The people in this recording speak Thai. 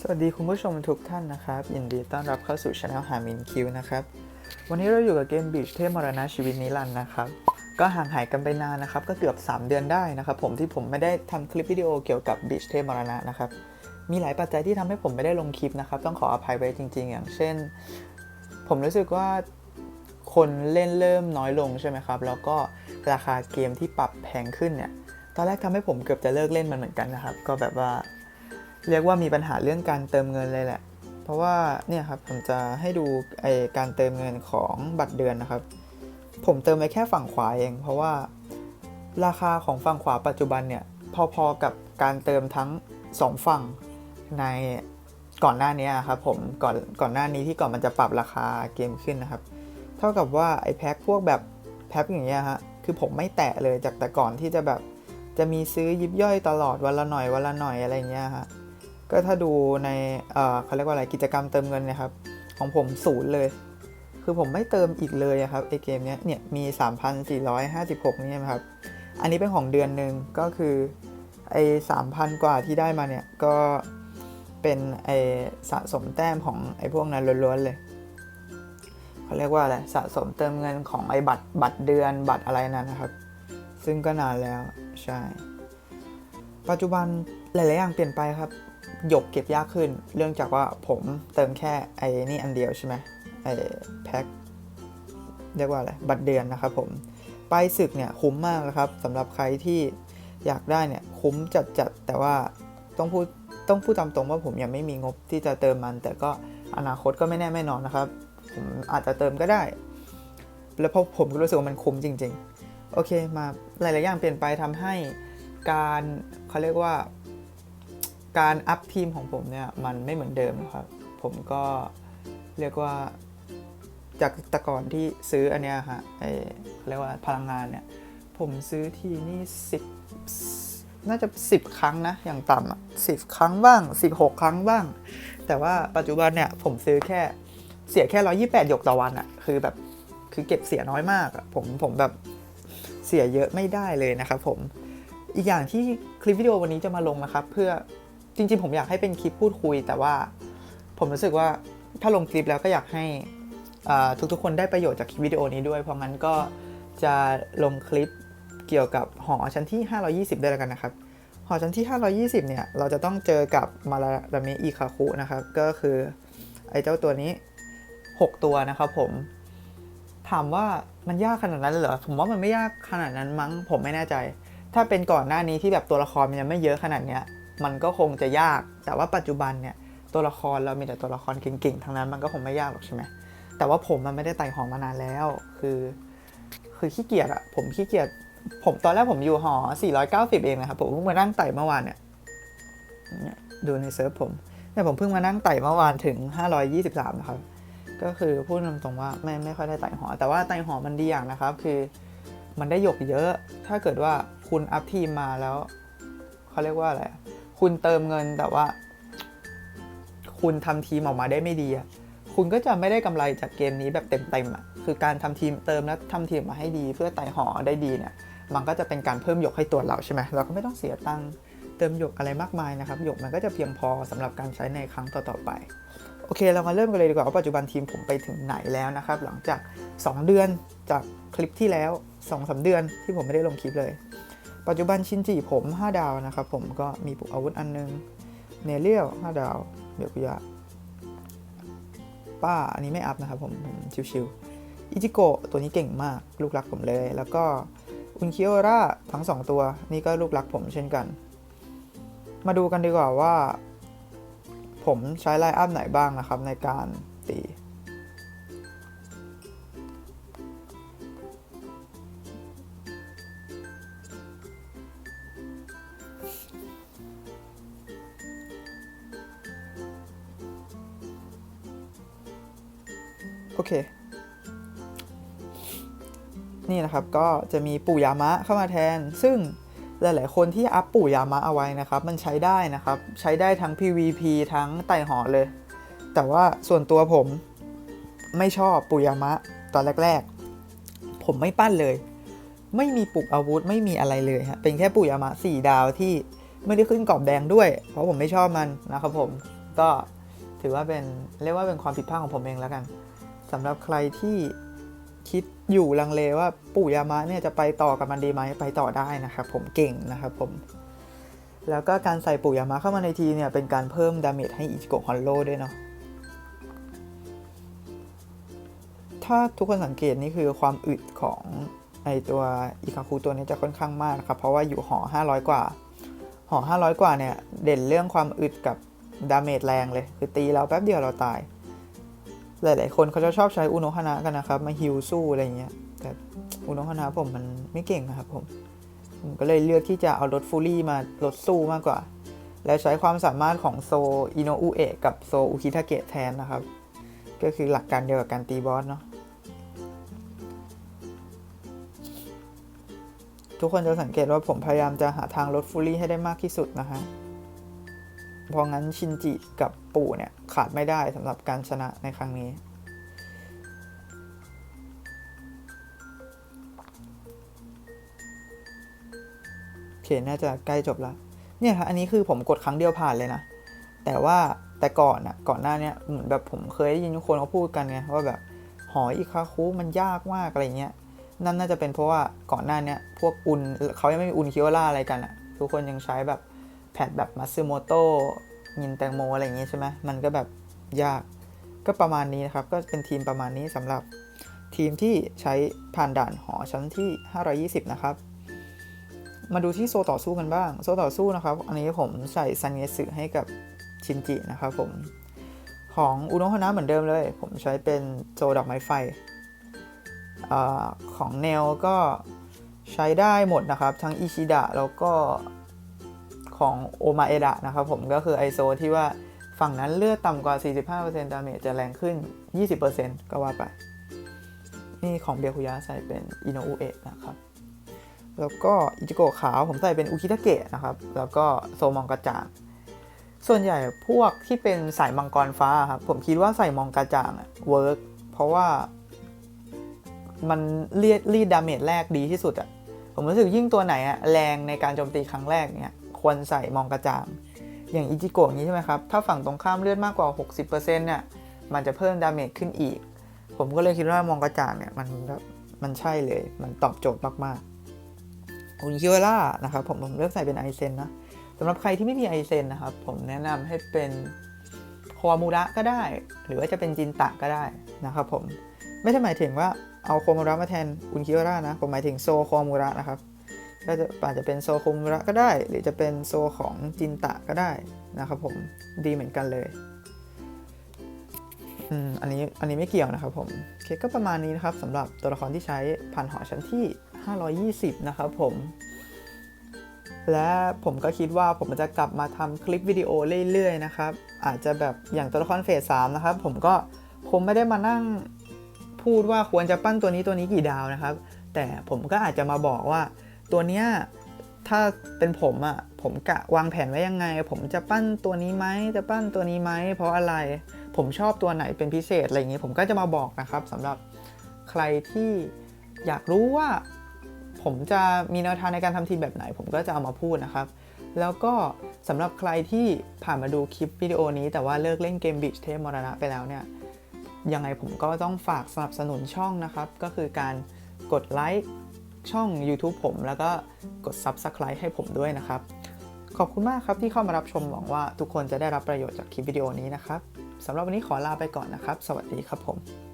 สวัสดีคุณผู้ชมทุกท่านนะครับ ยินดีต้อนรับเข้าสู่ช anel หามินคิวนะครับ วันนี้เราอยู่กับเกมบีชเทพมรณะชีวิตนิรันดร์นะครับ ก็ห่างหายกันไปนานนะครับ ก็เกือบ 3 เดือนได้นะครับผมที่ผมไม่ได้ทำคลิปวิดีโอเกี่ยวกับบีชเทพมรณะนะครับ มีหลายปัจจัยที่ทำให้ผมไม่ได้ลงคลิปนะครับ ต้องขออภัยไว้จริง ๆ อย่างเช่น ผมรู้สึกว่าคนเล่นเริ่มน้อยลงใช่ไหมครับ แล้วก็ราคาเกมที่ปรับแพงขึ้นเนี่ย ตอนแรกทำให้ผมเกือบจะเลิกเล่นมันเหมือนกันนะครับ ก็แบบว่า เรียกว่ามีปัญหาเรื่องการเติมเงินเลยแหละ เพราะว่าเนี่ยครับผมจะให้ดูไอการเติมเงินของบัตรเดือนนะครับ ผมเติมไปแค่ฝั่งขวาเอง เพราะว่าราคาของฝั่งขวาปัจจุบันเนี่ยพอๆกับการเติมทั้งสองฝั่งในก่อนหน้านี้ครับผมก่อนก่อนหน้านี้ที่ก่อนมันจะปรับราคาเกมขึ้นนะครับ เท่ากับว่าไอแพ็คพวกแบบแพ็คอย่างเงี้ยฮะคือผมไม่แตะเลยจากแต่ก่อนที่จะแบบจะมีซื้อยิบย่อยตลอดวันละหน่อยวันละหน่อยอะไรเงี้ยฮะ ก็ถ้าดูในเขาเรียกว่าอะไรกิจกรรมเติมเงินนะครับ ของผมศูนย์เลย คือผมไม่เติมอีกเลยอะครับไอเกมเนี้ยเนี่ยมี 3,456นี่นะครับ อันนี้เป็นของเดือนหนึ่งก็คือไอ3,000กว่าที่ได้มาเนี่ย ก็เป็นไอสะสมแต้มของไอพวกนั้นล้วนๆเลยเขาเรียกว่าอะไรสะสมเติมเงินของไอบัตรบัตรเดือนบัตรอะไรนั้นนะครับ ซึ่งก็นานแล้วใช่ ปัจจุบันหลายๆอย่างเปลี่ยนไปครับ หยกเก็บยากขึ้น เรื่องจากว่าผมเติมแค่ไอ้นี่อันเดียวใช่ไหมไอ้แพ็คเรียกว่าอะไรบัตรเดือนนะครับผมไปายศึกเนี่ยคุ้มมากนะครับสำหรับใครที่อยากได้เนี่ยคุ้มจัดๆแต่ว่าต้องพูดต้องพูดตามตรงว่าผมยังไม่มีงบที่จะเติมมัน แต่ก็อนาคตก็ไม่แน่ไม่นอนนะครับผมอาจจะเติมก็ได้ แล้วเพราะผมก็รู้สึกว่ามันคุ้มจริง ๆ โอเคมาหลายๆอย่างเปลี่ยนไปทำให้การเขาเรียกว่า การอัพทีมของผมเนี่ยมันไม่เหมือนเดิมครับ ผมก็เรียกว่าจากแต่ก่อนที่ซื้ออันเนี้ยฮะไอเรียกว่าพลังงานเนี่ย ผมซื้อทีนี่สิบน่าจะ 10 ครั้งนะ อย่างต่ำอะสิครั้งบ้าง 16 ครั้งบ้าง แต่ว่าปัจจุบันเนี่ยผมซื้อแค่เสียแค่ 128 หยกต่อวันอะ คือแบบคือเก็บเสียน้อยมากอะผมผมแบบเสียเยอะไม่ได้เลยนะครับผมอีกอย่างที่คลิปวิดีโอวันนี้จะมาลงนะครับ เพื่อ จริง ๆ ผมอยากให้เป็นคลิปพูดคุย แต่ว่าผมรู้สึกว่าถ้าลงคลิปแล้วก็อยากให้ทุกๆ คนได้ประโยชน์จากคลิปวิดีโอนี้ด้วย เพราะงั้นก็จะลงคลิปเกี่ยวกับหอชั้นที่ 520 ด้วยแล้วกันนะครับ หอชั้นที่ 520 เนี่ย เราจะต้องเจอกับมาราดาเมอิคาคุนะครับ ก็คือไอ้เจ้าตัวนี้ 6 ตัวนะครับผม ถามว่ามันยากขนาดนั้นเลยเหรอ ผมว่ามันไม่ยากขนาดนั้นมั้ง ผมไม่แน่ใจ ถ้าเป็นก่อนหน้านี้ที่แบบตัวละครมันยังไม่เยอะขนาดเนี้ย มันก็คงจะยาก แต่ว่าปัจจุบันเนี่ยตัวละครเรามีแต่ตัวละครเก่งๆทั้งนั้นมันก็คงไม่ยากหรอกใช่ไหมแต่ว่าผมมันไม่ได้ไต่หอมานานแล้ว คือ คือขี้เกียจอะผมขี้เกียจผมตอนแรกผมอยู่หอ 490 เองนะครับผมเพิ่งมานั่งไต่เมื่อวานเนี่ยดูในเซิร์ฟผมเนี่ยผมเพิ่งมานั่งไต่เมื่อวานถึง 523 นะครับ ก็คือพูดตรงๆว่าไม่ไม่ค่อยได้ไต่หอ แต่ว่าไต่หอมันดีอย่างนะครับ คือมันได้หยกเยอะ ถ้าเกิดว่าคุณอัพทีมมาแล้วเขาเรียกว่าอะไร คุณเติมเงินแต่ว่า คุณทำทีมออกมาได้ไม่ดีอะคุณก็จะไม่ได้กำไรจากเกมนี้แบบเต็มๆอะคือการทำทีมเติมแล้วทำทีมมาให้ดี เพื่อไต่หอได้ดีเนี่ย มันก็จะเป็นการเพิ่มหยกให้ตัวเราใช่ไหมเราก็ไม่ต้องเสียตังค์เติมหยกอะไรมากมายนะครับหยกมันก็จะเพียงพอสำหรับการใช้ในครั้งต่อๆไปโอเค เรามาเริ่มกันเลยดีกว่าว่าปัจจุบันทีมผมไปถึงไหนแล้วนะครับ หลังจาก 2 เดือนจากคลิปที่แล้ว2อสเดือนที่ผมไม่ได้ลงคลิปเลย ปัจจุบันชินจิผม 5 ดาวนะครับผมก็มีปุกอาวุธอันนึงเนเรียล5ดาวเดี๋ยวกูยาป้าอันนี้ไม่อัพนะครับผมผมชิวๆอิจิโกะตัวนี้เก่งมากลูกรักผมเลย แล้วก็อุนคิโอระทั้ง 2 ตัว นี่ก็ลูกรักผมเช่นกัน มาดูกันดีกว่าว่า ผมใช้ไลน์อัพไหนบ้างนะครับในการตี โอเค นี่นะครับก็จะมีปู่ยามะเข้ามาแทน ซึ่งหลาย ๆ คนที่อัพปู่ยามะเอาไว้นะครับ มันใช้ได้นะครับ ใช้ได้ทั้ง PVP ทั้งไต่หอเลย แต่ว่าส่วนตัวผมไม่ชอบปู่ยามะตอนแรก ๆ ผมไม่ปั้นเลย ไม่มีปลุกอาวุธไม่มีอะไรเลยฮะเป็นแค่ปู่ยามะ4ดาวที่ไม่ได้ขึ้นกรอบแดงด้วย เพราะผมไม่ชอบมันนะครับผมก็ถือว่าเป็นเรียกว่าเป็นความผิดพลาดของผมเองแล้วกัน สำหรับใครที่คิดอยู่ลังเลว่าปู่ยามะเนี่ยจะไปต่อกับมันดีไหมไปต่อได้นะครับผมเก่งนะครับผม แล้วก็การใส่ปู่ยามะเข้ามาในทีเนี่ยเป็นการเพิ่มดาเมจให้อิจิโกะฮอนโลด้วยเนาะถ้าทุกคนสังเกตนี่คือความอึดของไอตัวอิคาคุตัวนี้จะค่อนข้างมากนะครับเพราะว่าอยู่หอ 500 กว่า หอ 500 กว่าเนี่ยเด่นเรื่องความอึดกับดาเมจแรงเลย คือตีเราแป๊บเดียวเราตาย หลาย ๆ คนเขาจะชอบใช้อุโนฮานะกันนะครับ มาฮิลสู้อะไรเงี้ย แต่อุโนฮานะผมมันไม่เก่งนะครับผม ผมก็เลยเลือกที่จะเอารถฟูลี่มาลดสู้มากกว่า และใช้ความสามารถของโซอิโนอุเอะกับโซอุคิทาเกะแทนนะครับ ก็คือหลักการเดียวกับการตีบอสเนาะ ทุกคนจะสังเกตว่าผมพยายามจะหาทางลดฟูลี่ให้ได้มากที่สุดนะฮะ เพราะงั้นชินจิกับปู่เนี่ยขาดไม่ได้สำหรับการชนะในครั้งนี้ โอเค น่าจะใกล้จบแล้วเนี่ยครับอันนี้คือผมกดครั้งเดียวผ่านเลยนะ แต่ว่าแต่ก่อนอะก่อนหน้าเนี้ยเหมือนแบบผมเคยได้ยินทุกคนเขาพูดกันไงว่าแบบหออีคาคุมันยากมากอะไรเงี้ยนั่นน่าจะเป็นเพราะว่าก่อนหน้าเนี้ยพวกอุนเขายังไม่มีอุนคิโอล่าอะไรกันอะทุกคนยังใช้แบบ แพดแบบมัตสึโมโตะยินแตงโมอะไรอย่างงี้ใช่ไหมมันก็แบบยากก็ประมาณนี้นะครับ ก็เป็นทีมประมาณนี้สำหรับทีมที่ใช้ผ่านด่านหอชั้นที่ 520 นะครับ มาดูที่โซต่อสู้กันบ้าง โซต่อสู้นะครับ อันนี้ผมใส่ซันเงสึให้กับชินจินะครับผม ของอุโนะฮานะเหมือนเดิมเลย ผมใช้เป็นโซดอกไม้ไฟอของแนวก็ใช้ได้หมดนะครับ ทั้งอิชิดะแล้วก็ ของโอมาเอดะนะครับผมก็คือไอโซที่ว่าฝั่งนั้นเลือดต่ำกว่า 45%ดาเมจจะแรงขึ้น 20%ก็ว่าไป นี่ของเบียคุยะใส่เป็นอิโนอุเอะนะครับ แล้วก็อิจิโกะขาวผมใส่เป็นอุคิทาเกะนะครับ แล้วก็โซมองกระจ่าง ส่วนใหญ่พวกที่เป็นสายมังกรฟ้าครับ ผมคิดว่าใส่มองกระจ่างเวิร์กเพราะว่ามันเรียดรีดดาเมจแรกดีที่สุดอะผมรู้สึกยิ่งตัวไหนอะแรงในการโจมตีครั้งแรกเนี่ย ควรใส่มองกระจ่าง อย่างอิจิโกะนี้ใช่ไหมครับ ถ้าฝั่งตรงข้ามเลือดมากกว่า 60%เนี่ย มันจะเพิ่มดาเมจขึ้นอีก ผมก็เลยคิดว่ามองกระจ่างเนี่ยมันมันใช่เลย มันตอบโจทย์มากๆอุนคิวล่านะครับผมผมเลือกใส่เป็นไอเซนนะสำหรับใครที่ไม่มีไอเซนนะครับ ผมแนะนำให้เป็นโความูระก็ได้ หรือว่าจะเป็นจินตะก็ได้นะครับผม ไม่ใช่หมายถึงว่าเอาโความูระมาแทนอุนคิวล่านะ ผมหมายถึงโซโความูระนะครับ ก็จะอาจจะเป็นโซความูระก็ได้ หรือจะเป็นโซของจินตะก็ได้นะครับผมดีเหมือนกันเลยอืมอันนี้อันนี้ไม่เกี่ยวนะครับผมโอเคก็ประมาณนี้นะครับสำหรับตัวละครที่ใช้ผ่านหอชั้นที่ 520 นะครับผม และผมก็คิดว่าผมจะกลับมาทำคลิปวิดีโอเรื่อยๆนะครับ อาจจะแบบอย่างตัวละครเฟส3นะครับ ผมก็คงไม่ได้มานั่งพูดว่าควรจะปั้นตัวนี้ตัวนี้กี่ดาวนะครับ แต่ผมก็อาจจะมาบอกว่า ตัวเนี้ยถ้าเป็นผมอะ่ะผมกะวางแผนไว้ยังไง ผมจะปั้นตัวนี้ไหมจะปั้นตัวนี้ไหมเพราะอะไรผมชอบตัวไหนเป็นพิเศษอะไรอย่างนี้ผมก็จะมาบอกนะครับสำหรับใครที่อยากรู้ว่า ผมจะมีแนวทางในการทำทีมแบบไหน ผมก็จะเอามาพูดนะครับ แล้วก็สำหรับใครที่ผ่านมาดูคลิปวิดีโอนี้ แต่ว่าเลิกเล่นเกมบิชเทพมรณะไปแล้วเนี่ยยังไงผมก็ต้องฝากสนับสนุนช่องนะครับ ก็คือการกดไลค์ ช่อง YouTube ผม แล้วก็กด Subscribe ให้ผมด้วยนะครับ ขอบคุณมากครับที่เข้ามารับชมหวังว่าทุกคนจะได้รับประโยชน์จากคลิปวิดีโอนี้นะครับสำหรับวันนี้ขอลาไปก่อนนะครับ สวัสดีครับผม